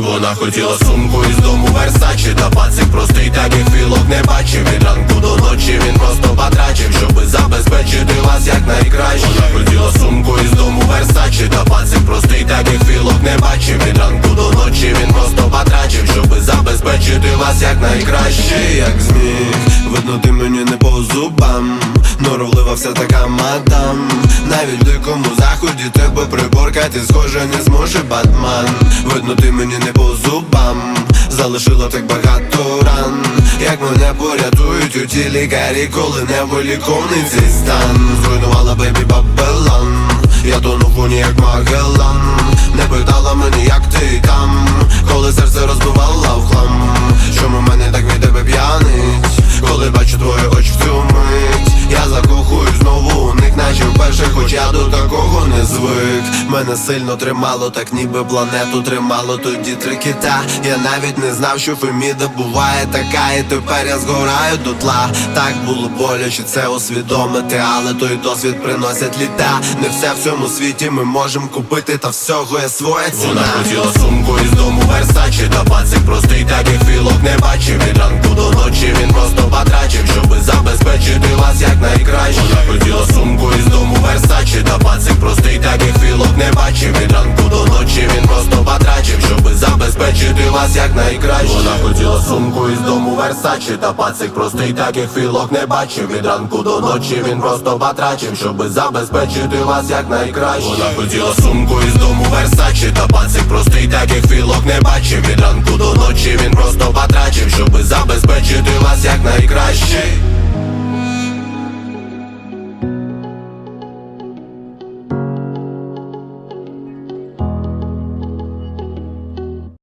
Вона хотіла сумку із дому Версачі. Та пацик простий, таких філок не бачив. Від ранку до ночі він просто потрачив Щоби забезпечити вас як найкраще. Вона хотіла сумку із дому Версачі. Та пацик простий, таких філок не бачив. Від ранку до ночі він просто потрачив Щоби забезпечити вас як найкраще. Як зміг Видно ти мені не по зубам Норовлива вся така мадам. Навіть в дикому заході тебе приборкати Схоже не зможе Батман. Видно ти мені не по зубам. Залишила так багато ран. Як мене порятують у ті лікарі Коли не виліковний цей стан. Зруйнувала Мене сильно тримало, так ніби планету тримало Тоді три кита. Я навіть не знав, що Феміда буває така І тепер я згораю до тла. Так було боляче це усвідомити Але той досвід приносять літа. Не все в цьому світі ми можемо купити Та всього є своя ціна. Вона хотіла сумку із дому Версачі Та пацик простий, таких філок не бачив. Від ранку до ночі він просто потрачив Щоби забезпечити вас як найкраще вас якнайкраще Вона хотіла сумку із дому Версачі Та пацик простий таких філок не бачив. Від ранку до ночі він просто батрачив, щоби забезпечити вас якнайкраще Вона хотіла сумку із дому Версачі Та пацик простий таких філок не бачив. Від ранку до ночі він просто батрачив, щоби